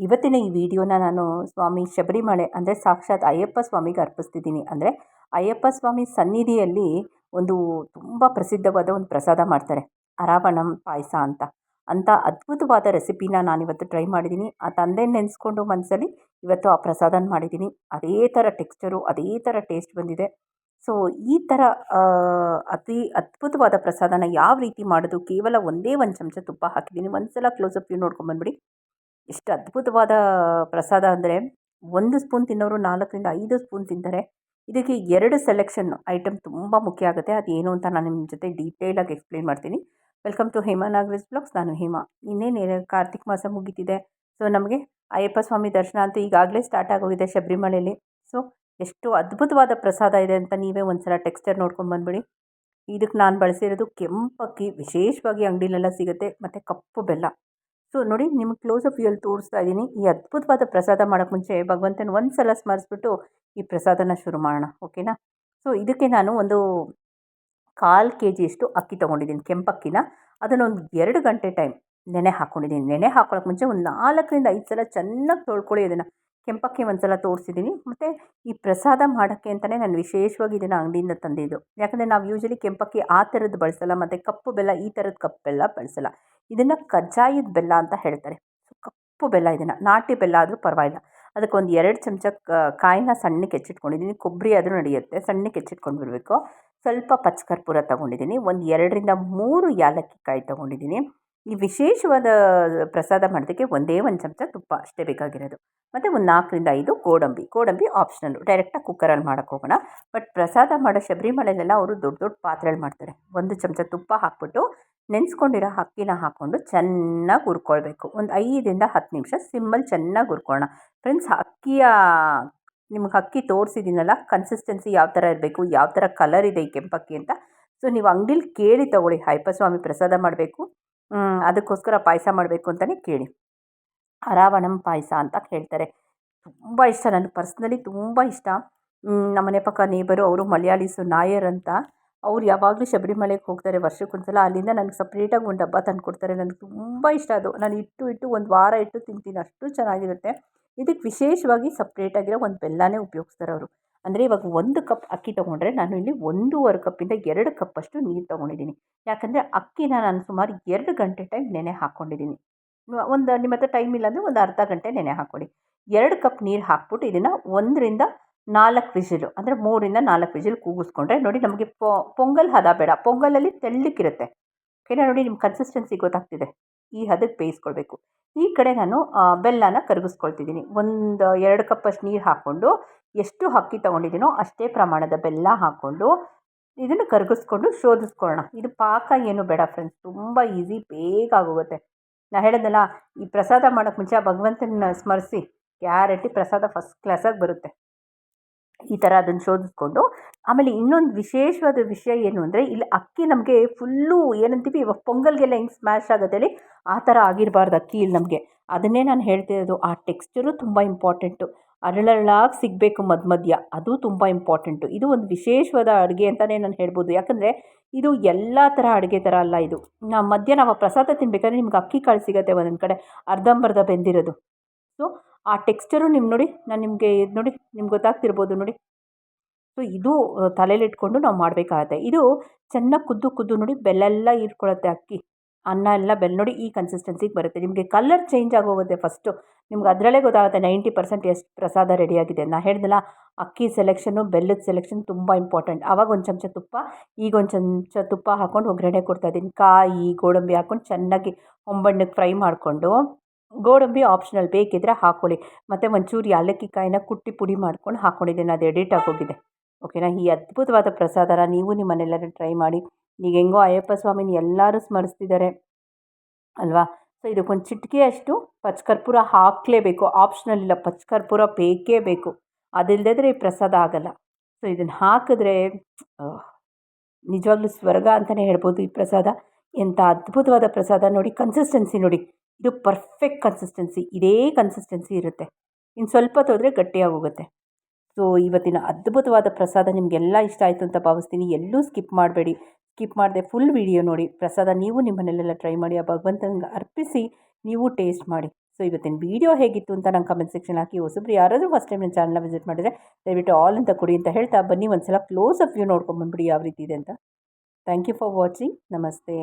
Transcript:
ಇವತ್ತಿನ ಈ ವಿಡಿಯೋನ ನಾನು ಸ್ವಾಮಿ ಶಬರಿಮಲೆ, ಅಂದರೆ ಸಾಕ್ಷಾತ್ ಅಯ್ಯಪ್ಪ ಸ್ವಾಮಿಗೆ ಅರ್ಪಿಸ್ತಿದ್ದೀನಿ. ಅಂದರೆ ಅಯ್ಯಪ್ಪ ಸ್ವಾಮಿ ಸನ್ನಿಧಿಯಲ್ಲಿ ಒಂದು ತುಂಬ ಪ್ರಸಿದ್ಧವಾದ ಒಂದು ಪ್ರಸಾದ ಮಾಡ್ತಾರೆ, ಅರಾವಣಂ ಪಾಯಸ ಅಂತ. ಅಂಥ ಅದ್ಭುತವಾದ ರೆಸಿಪಿನ ನಾನಿವತ್ತು ಟ್ರೈ ಮಾಡಿದ್ದೀನಿ. ಆ ತಂದೆ ನೆನೆಸ್ಕೊಂಡು ಮನಸ್ಸಲ್ಲಿ ಇವತ್ತು ಆ ಪ್ರಸಾದನ ಮಾಡಿದ್ದೀನಿ. ಅದೇ ಥರ ಟೆಕ್ಸ್ಚರು, ಅದೇ ಥರ ಟೇಸ್ಟ್ ಬಂದಿದೆ. ಸೊ, ಈ ಥರ ಅತಿ ಅದ್ಭುತವಾದ ಪ್ರಸಾದನ ಯಾವ ರೀತಿ ಮಾಡೋದು, ಕೇವಲ ಒಂದೇ ಒಂದು ಚಮಚ ತುಪ್ಪ ಹಾಕಿದ್ದೀನಿ. ಒಂದು ಸಲ ಕ್ಲೋಸಪ್ ವ್ಯೂ ನೋಡ್ಕೊಂಬಂದ್ಬಿಡಿ ಎಷ್ಟು ಅದ್ಭುತವಾದ ಪ್ರಸಾದ ಅಂದರೆ ಒಂದು ಸ್ಪೂನ್ ತಿನ್ನೋರು ನಾಲ್ಕರಿಂದ ಐದು ಸ್ಪೂನ್ ತಿಂತಾರೆ. ಇದಕ್ಕೆ ಎರಡು ಸೆಲೆಕ್ಷನ್ ಐಟಮ್ ತುಂಬ ಮುಖ್ಯ ಆಗುತ್ತೆ. ಅದು ಏನು ಅಂತ ನಾನು ನಿಮ್ಮ ಜೊತೆ ಡೀಟೇಲಾಗಿ ಎಕ್ಸ್ಪ್ಲೇನ್ ಮಾಡ್ತೀನಿ. Welcome to Hema Nagaraj blogs ನಾನು ಹೇಮಾ. ಇನ್ನೇನು ಕಾರ್ತಿಕ್ ಮಾಸ ಮುಗೀತಿದೆ. ಸೊ ನಮಗೆ ಅಯ್ಯಪ್ಪ ಸ್ವಾಮಿ ದರ್ಶನ ಅಂತೂ ಈಗಾಗಲೇ ಸ್ಟಾರ್ಟ್ ಆಗೋಗಿದೆ ಶಬರಿಮಲೆಯಲ್ಲಿ ಸೊ ಎಷ್ಟು ಅದ್ಭುತವಾದ ಪ್ರಸಾದ ಇದೆ ಅಂತ ನೀವೇ ಒಂದು ಸಲ ಟೆಕ್ಸ್ಚರ್ ನೋಡ್ಕೊಂಡು ಬಂದ್ಬಿಡಿ. ಇದಕ್ಕೆ ನಾನು ಬಳಸಿರೋದು ಕೆಂಪಕ್ಕಿ, ವಿಶೇಷವಾಗಿ ಅಂಗಡಿಲೆಲ್ಲ ಸಿಗುತ್ತೆ. ಮತ್ತು ಕಪ್ಪು ಬೆಲ್ಲ. ಸೊ ನೋಡಿ ನಿಮ್ಗೆ ಕ್ಲೋಸ್ ಅಪ್ ವ್ಯೂಯಲ್ಲಿ ತೋರಿಸ್ತಾ ಇದ್ದೀನಿ. ಈ ಅದ್ಭುತವಾದ ಪ್ರಸಾದ ಮಾಡೋಕ್ಕೆ ಮುಂಚೆ ಭಗವಂತನ ಒಂದು ಸಲ ಸ್ಮರಿಸ್ಬಿಟ್ಟು ಈ ಪ್ರಸಾದನ ಶುರು ಮಾಡೋಣ, ಓಕೆನಾ? ಸೊ ಇದಕ್ಕೆ ನಾನು ಒಂದು ಕಾಲು ಕೆ ಜಿಯಷ್ಟು ಅಕ್ಕಿ ತೊಗೊಂಡಿದ್ದೀನಿ, ಕೆಂಪಕ್ಕಿನ. ಅದನ್ನು ಒಂದು ಎರಡು ಗಂಟೆ ಟೈಮ್ ನೆನೆ ಹಾಕ್ಕೊಂಡಿದ್ದೀನಿ ನೆನೆ ಹಾಕೊಳ್ಳೋಕೆ ಮುಂಚೆ ಒಂದು ನಾಲ್ಕರಿಂದ ಐದು ಸಲ ಚೆನ್ನಾಗಿ ತೊಳ್ಕೊಳ್ಳಿ ಅದನ್ನು. ಕೆಂಪಕ್ಕಿ ಒಂದು ಸಲ ತೋರಿಸಿದ್ದೀನಿ. ಮತ್ತು ಈ ಪ್ರಸಾದ ಮಾಡೋಕ್ಕೆ ಅಂತಲೇ ನಾನು ವಿಶೇಷವಾಗಿ ಇದನ್ನು ಅಂಗಡಿಯಿಂದ ತಂದಿದ್ದು. ಯಾಕಂದರೆ ನಾವು ಯೂಶಲಿ ಕೆಂಪಕ್ಕಿ ಆ ಥರದ್ದು ಬಳಸಲ್ಲ, ಮತ್ತು ಕಪ್ಪು ಬೆಲ್ಲ ಈ ಥರದ ಕಪ್ಪು ಬೆಲ್ಲ ಬಳಸಲ್ಲ. ಇದನ್ನು ಕಜ್ಜಾಯದ ಬೆಲ್ಲ ಅಂತ ಹೇಳ್ತಾರೆ. ಕಪ್ಪು ಬೆಲ್ಲ ಇದನ್ನು. ನಾಟಿ ಬೆಲ್ಲ ಆದರೂ ಪರವಾಗಿಲ್ಲ. ಅದಕ್ಕೆ ಒಂದು ಎರಡು ಚಮಚ ಕಾಯಿನ ಸಣ್ಣಕ್ಕೆ ಹೆಚ್ಚಿಟ್ಕೊಂಡಿದ್ದೀನಿ. ಕೊಬ್ಬರಿ ಆದರೂ ನಡೆಯುತ್ತೆ, ಸಣ್ಣಕ್ಕೆ ಹೆಚ್ಚಿಟ್ಕೊಂಡು ಬಿಡಬೇಕು ಸ್ವಲ್ಪ ಪಚ್ಚಕರ್ಪೂರ ತೊಗೊಂಡಿದ್ದೀನಿ. ಒಂದು ಎರಡರಿಂದ ಮೂರು ಯಾಲಕ್ಕಿ ಕಾಯಿ ತೊಗೊಂಡಿದ್ದೀನಿ. ಈ ವಿಶೇಷವಾದ ಪ್ರಸಾದ ಮಾಡೋದಕ್ಕೆ ಒಂದೇ ಒಂದು ಚಮಚ ತುಪ್ಪ ಅಷ್ಟೇ ಬೇಕಾಗಿರೋದು. ಮತ್ತು ಒಂದು ನಾಲ್ಕರಿಂದ ಐದು ಗೋಡಂಬಿ. ಗೋಡಂಬಿ ಆಪ್ಷನಲ್ಲು ಡೈರೆಕ್ಟಾಗಿ ಕುಕ್ಕರಲ್ಲಿ ಮಾಡೋಕ್ಕೆ ಹೋಗೋಣ. ಬಟ್ ಪ್ರಸಾದ ಮಾಡೋ ಶಬರಿಮಲೆಯಲ್ಲೆಲ್ಲ ಅವರು ದೊಡ್ಡ ದೊಡ್ಡ ಪಾತ್ರೆಯಲ್ಲಿ ಮಾಡ್ತಾರೆ. ಒಂದು ಚಮಚ ತುಪ್ಪ ಹಾಕ್ಬಿಟ್ಟು ನೆನೆಸ್ಕೊಂಡಿರೋ ಅಕ್ಕಿನ ಹಾಕ್ಕೊಂಡು ಚೆನ್ನಾಗಿ ಹುರ್ಕೊಳ್ಬೇಕು. ಒಂದು ಐದರಿಂದ ಹತ್ತು ನಿಮಿಷ ಸಿಮ್ಮಲ್ಲಿ ಚೆನ್ನಾಗಿ ಹುರ್ಕೊಳ್ಳೋಣ ಫ್ರೆಂಡ್ಸ್ ಅಕ್ಕಿಯ ನಿಮ್ಗೆ ಅಕ್ಕಿ ತೋರಿಸಿದ್ದೀನಲ್ಲ ಕನ್ಸಿಸ್ಟೆನ್ಸಿ ಯಾವ ಥರ ಇರಬೇಕು, ಯಾವ ಥರ ಕಲರ್ ಇದೆ ಈ ಕೆಂಪಕ್ಕಿ ಅಂತ. ಸೊ ನೀವು ಅಂಗಡೀಲಿ ಕೇಳಿ ತೊಗೊಳ್ಳಿ. ಹೈಪಸ್ವಾಮಿ ಸ್ವಾಮಿ ಪ್ರಸಾದ ಮಾಡಬೇಕು. ಅದಕ್ಕೋಸ್ಕರ ಪಾಯಸ ಮಾಡಬೇಕು ಅಂತಲೇ ಕೇಳಿ. ಅರಾವಣಂ ಪಾಯಸ ಅಂತ ಹೇಳ್ತಾರೆ. ತುಂಬ ಇಷ್ಟ ನನಗೆ ಪರ್ಸ್ನಲಿ ತುಂಬ ಇಷ್ಟ. ನಮ್ಮನೆ ಪಕ್ಕ ನೇಬರು ಅವರು, ಮಲಯಾಳೀಸು ನಾಯರ್ ಅಂತ, ಅವ್ರು ಯಾವಾಗಲೂ ಶಬರಿಮಲೆಗೆ ಹೋಗ್ತಾರೆ ವರ್ಷಕ್ಕೊಂದ್ಸಲ, ಅಲ್ಲಿಂದ ನನಗೆ ಸಪ್ರೇಟಾಗಿ ಒಂದು ಡಬ್ಬ ತಂದು ಕೊಡ್ತಾರೆ ನನಗೆ ತುಂಬ ಇಷ್ಟ ಅದು. ನಾನು ಇಟ್ಟು ಇಟ್ಟು ಒಂದು ವಾರ ಇಟ್ಟು ತಿಂತೀನಿ, ಅಷ್ಟು ಚೆನ್ನಾಗಿರುತ್ತೆ. ಇದಕ್ಕೆ ವಿಶೇಷವಾಗಿ ಸಪ್ರೇಟಾಗಿರೋ ಒಂದು ಬೆಲ್ಲನೇ ಉಪಯೋಗಿಸ್ತಾರೆ ಅವರು. ಅಂದರೆ ಇವಾಗ ಒಂದು ಕಪ್ ಅಕ್ಕಿ ತೊಗೊಂಡ್ರೆ ನಾನು ಇಲ್ಲಿ ಒಂದೂವರೆ ಕಪ್ಪಿಂದ ಎರಡು ಕಪ್ಪಷ್ಟು ನೀರು ತೊಗೊಂಡಿದ್ದೀನಿ. ಯಾಕಂದರೆ ಅಕ್ಕಿನ ನಾನು ಸುಮಾರು ಎರಡು ಗಂಟೆ ಟೈಮ್ ನೆನೆ ಹಾಕ್ಕೊಂಡಿದ್ದೀನಿ ಒಂದು ನಿಮ್ಮ ಹತ್ರ ಟೈಮ್ ಇಲ್ಲ ಅಂದರೆ ಒಂದು ಅರ್ಧ ಗಂಟೆ ನೆನೆ ಹಾಕ್ಕೊಳ್ಳಿ ಎರಡು ಕಪ್ ನೀರು ಹಾಕ್ಬಿಟ್ಟು ಇದನ್ನು ಒಂದರಿಂದ ನಾಲ್ಕು ವಿಸಿಲು, ಅಂದರೆ ಮೂರಿಂದ ನಾಲ್ಕು ವಿಸಿಲು ಕೂಗಿಸ್ಕೊಂಡ್ರೆ ನೋಡಿ ನಮಗೆ ಪೊಂಗಲ್ ಹದ ಬೇಡ. ಪೊಂಗಲಲ್ಲಿ ತೆಳ್ಳಕ್ಕಿರುತ್ತೆ ಓಕೆನಾ ನೋಡಿ ನಿಮ್ಮ ಕನ್ಸಿಸ್ಟೆನ್ಸಿ ಗೊತ್ತಾಗ್ತಿದೆ. ಈ ಹದಕ್ಕೆ ಬೇಯಿಸ್ಕೊಳ್ಬೇಕು. ಈ ಕಡೆ ನಾನು ಬೆಲ್ಲನ ಕರಗಿಸ್ಕೊಳ್ತಿದ್ದೀನಿ. ಒಂದು, ಎರಡು ಕಪ್ಪಷ್ಟು ನೀರು ಹಾಕ್ಕೊಂಡು ಎಷ್ಟು ಅಕ್ಕಿ ತೊಗೊಂಡಿದ್ದೀನೋ ಅಷ್ಟೇ ಪ್ರಮಾಣದ ಬೆಲ್ಲ ಹಾಕ್ಕೊಂಡು ಇದನ್ನು ಕರಗಿಸ್ಕೊಂಡು ಶೋಧಿಸ್ಕೊಳ್ಳೋಣ. ಇದು ಪಾಕ ಏನು ಬೇಡ ಫ್ರೆಂಡ್ಸ್ ತುಂಬ ಈಸಿ ಬೇಗ ಆಗೋಗುತ್ತೆ. ನಾ ಹೇಳಿದ್ನಲ್ಲ ಈ ಪ್ರಸಾದ ಮಾಡೋಕ್ಕೆ ಮುಂಚೆ ಭಗವಂತನ ಸ್ಮರಿಸಿ. ಗ್ಯಾರಂಟಿ ಪ್ರಸಾದ ಫಸ್ಟ್ ಕ್ಲಾಸಾಗಿ ಬರುತ್ತೆ. ಈ ಥರ ಅದನ್ನು ಶೋಧಿಸ್ಕೊಂಡು, ಆಮೇಲೆ ಇನ್ನೊಂದು ವಿಶೇಷವಾದ ವಿಷಯ ಏನು ಅಂದರೆ, ಇಲ್ಲಿ ಅಕ್ಕಿ ನಮಗೆ ಫುಲ್ಲು ಏನಂತೀವಿ, ಇವಾಗ ಪೊಂಗಲ್ಗೆಲ್ಲ ಹೆಂಗೆ ಸ್ಮ್ಯಾಶ್ ಆಗುತ್ತೆ ಹೇಳಿ, ಆ ಥರ ಆಗಿರಬಾರ್ದು ಅಕ್ಕಿ ಇಲ್ಲಿ ನಮಗೆ. ಅದನ್ನೇ ನಾನು ಹೇಳ್ತಿರೋದು. ಆ ಟೆಕ್ಸ್ಚರು ತುಂಬ ಇಂಪಾರ್ಟೆಂಟು ಅರಳರಳಾಗಿ ಸಿಗಬೇಕು ಮಧ್ಯ ಮಧ್ಯ ಅದು ತುಂಬ ಇಂಪಾರ್ಟೆಂಟು ಇದು ಒಂದು ವಿಶೇಷವಾದ ಅಡುಗೆ ಅಂತಲೇ ನಾನು ಹೇಳ್ಬೋದು. ಯಾಕಂದರೆ ಇದು ಎಲ್ಲ ಥರ ಅಡುಗೆ ಥರ ಅಲ್ಲ ಇದು. ನಾವು ಮಧ್ಯ ನಾವು ಪ್ರಸಾದ ತಿನ್ಬೇಕಾದ್ರೆ ನಿಮ್ಗೆ ಅಕ್ಕಿ ಕಾಳು ಸಿಗುತ್ತೆ ಒಂದೊಂದು ಕಡೆ. ಅರ್ಧಂಬರ್ಧ ಬೆಂದಿರೋದು. ಸೊ ಆ ಟೆಕ್ಸ್ಚರು ನಿಮ್ಮ ನೋಡಿ. ನಾನು ನಿಮಗೆ ಇದು ನೋಡಿ. ನಿಮ್ಗೆ ಗೊತ್ತಾಗ್ತಿರ್ಬೋದು ನೋಡಿ. ಸೊ ಇದು ತಲೆಯಲ್ಲಿಟ್ಕೊಂಡು ನಾವು ಮಾಡಬೇಕಾಗತ್ತೆ. ಇದು ಚೆನ್ನಾಗಿ ಕುದ್ದು ಕುದ್ದು ನೋಡಿ ಬೆಲ್ಲೆಲ್ಲ ಇಟ್ಕೊಳತ್ತೆ ಅಕ್ಕಿ. ಅನ್ನ ಎಲ್ಲ ಬೆಲ್ಲ ನೋಡಿ ಈ ಕನ್ಸಿಸ್ಟೆನ್ಸಿಗೆ ಬರುತ್ತೆ. ನಿಮಗೆ ಕಲರ್ ಚೇಂಜ್ ಆಗೋಗುತ್ತೆ ಫಸ್ಟು ನಿಮ್ಗೆ ಅದರಲ್ಲೇ ಗೊತ್ತಾಗುತ್ತೆ ನೈಂಟಿ ಪರ್ಸೆಂಟ್ ಎಷ್ಟು ಪ್ರಸಾದ ರೆಡಿಯಾಗಿದೆ ನಾನು ಹೇಳ್ದಲ್ಲ ಅಕ್ಕಿ ಸೆಲೆಕ್ಷನ್ನು ಬೆಲ್ಲದ ಸೆಲೆಕ್ಷನ್ ತುಂಬ ಇಂಪಾರ್ಟೆಂಟ್ ಆವಾಗ ಒಂದು ಚಮಚ ತುಪ್ಪ, ಈಗ ಒಂದು ಚಮಚ ತುಪ್ಪ ಹಾಕ್ಕೊಂಡು ಒಗ್ಗರಣೆ ಕೊಡ್ತಾಯಿದ್ದೀನಿ ಕಾಯಿ, ಗೋಡಂಬಿ ಹಾಕ್ಕೊಂಡು ಚೆನ್ನಾಗಿ ಒಂಬಣ್ಣಕ್ಕೆ ಫ್ರೈ ಮಾಡಿಕೊಂಡು, ಗೋಡಂಬಿ ಆಪ್ಷನಲ್ ಬೇಕಿದ್ದರೆ ಹಾಕ್ಕೊಳ್ಳಿ ಮತ್ತು ಒಂಚೂರು ಏಲಕ್ಕಿ ಕಾಯಿನ ಕುಟ್ಟಿ ಪುಡಿ ಮಾಡ್ಕೊಂಡು ಹಾಕ್ಕೊಂಡಿದ್ದೀನಿ ಅದು ಎಡಿಟ್ ಆಗೋಗಿದೆ ಓಕೆನಾ ಈ ಅದ್ಭುತವಾದ ಪ್ರಸಾದನ ನೀವು ನಿಮ್ಮ ಮನೆಯಲ್ಲೇ ಟ್ರೈ ಮಾಡಿ. ಈಗ ಹೆಂಗೋ ಅಯ್ಯಪ್ಪ ಸ್ವಾಮಿನ ಎಲ್ಲರೂ ಸ್ಮರಿಸ್ತಿದ್ದಾರೆ. ಅಲ್ವಾ? ಸೊ ಇದಕ್ಕೊಂದು ಚಿಟಿಕೆಯಷ್ಟು ಪಚ್ಕರ್ಪೂರ ಹಾಕಲೇಬೇಕು. ಆಪ್ಷನಲ್ ಇಲ್ಲ. ಪಚ್ಕರ್ಪೂರ ಬೇಕೇ ಬೇಕು. ಅದಿಲ್ಲದಿದ್ರೆ ಈ ಪ್ರಸಾದ ಆಗಲ್ಲ. ಸೊ ಇದನ್ನು ಹಾಕಿದ್ರೆ ನಿಜವಾಗ್ಲೂ ಸ್ವರ್ಗ ಅಂತಲೇ ಹೇಳ್ಬೋದು ಈ ಪ್ರಸಾದ. ಎಂಥ ಅದ್ಭುತವಾದ ಪ್ರಸಾದ ನೋಡಿ. ಕನ್ಸಿಸ್ಟೆನ್ಸಿ ನೋಡಿ. ಇದು ಪರ್ಫೆಕ್ಟ್ ಕನ್ಸಿಸ್ಟೆನ್ಸಿ ಇದೇ ಕನ್ಸಿಸ್ಟೆನ್ಸಿ ಇರುತ್ತೆ. ಇನ್ನು ಸ್ವಲ್ಪ ಹೋದರೆ ಗಟ್ಟಿಯಾಗೋಗುತ್ತೆ ಸೊ ಇವತ್ತಿನ ಅದ್ಭುತವಾದ ಪ್ರಸಾದ ನಿಮಗೆಲ್ಲ ಇಷ್ಟ ಆಯಿತು ಅಂತ ಭಾವಿಸ್ತೀನಿ. ಎಲ್ಲೂ ಸ್ಕಿಪ್ ಮಾಡಬೇಡಿ. ಸ್ಕಿಪ್ ಮಾಡಿದೆ ಫುಲ್ ವಿಡಿಯೋ ನೋಡಿ. ಪ್ರಸಾದ ನೀವು ನಿಮ್ಮ ಟ್ರೈ ಮಾಡಿ, ಆ ಭಗವಂತನಿಗೆ ಅರ್ಪಿಸಿ, ನೀವು ಟೇಸ್ಟ್ ಮಾಡಿ. ಸೊ ಇವತ್ತಿನ ವೀಡಿಯೋ ಹೇಗಿತ್ತು ಅಂತ ನಂಗೆ ಕಮೆಂಟ್ ಸೆಕ್ಷನ್ ಹಾಕಿ. ಹೊಸಬ್ರು ಯಾರಾದರೂ ಫಸ್ಟ್ ಟೈಮ್ ನನ್ನ ಚಾನಲ್ನ ವಿಸಿಟ್ ಮಾಡಿದರೆ ದಯವಿಟ್ಟು ಆಲ್ ಅಂತ ಕೊಡಿ ಅಂತ ಹೇಳ್ತಾ ಬನ್ನಿ. ಒಂದು ಸಲ ಕ್ಲೋಸ್ ಅಪ್ ವ್ಯೂ ನೋಡ್ಕೊಂಬಂದ್ಬಿಡಿ ಯಾವ ರೀತಿ ಇದೆ ಅಂತ. ಥ್ಯಾಂಕ್ ಯು ಫಾರ್ ವಾಚಿಂಗ್ ನಮಸ್ತೆ.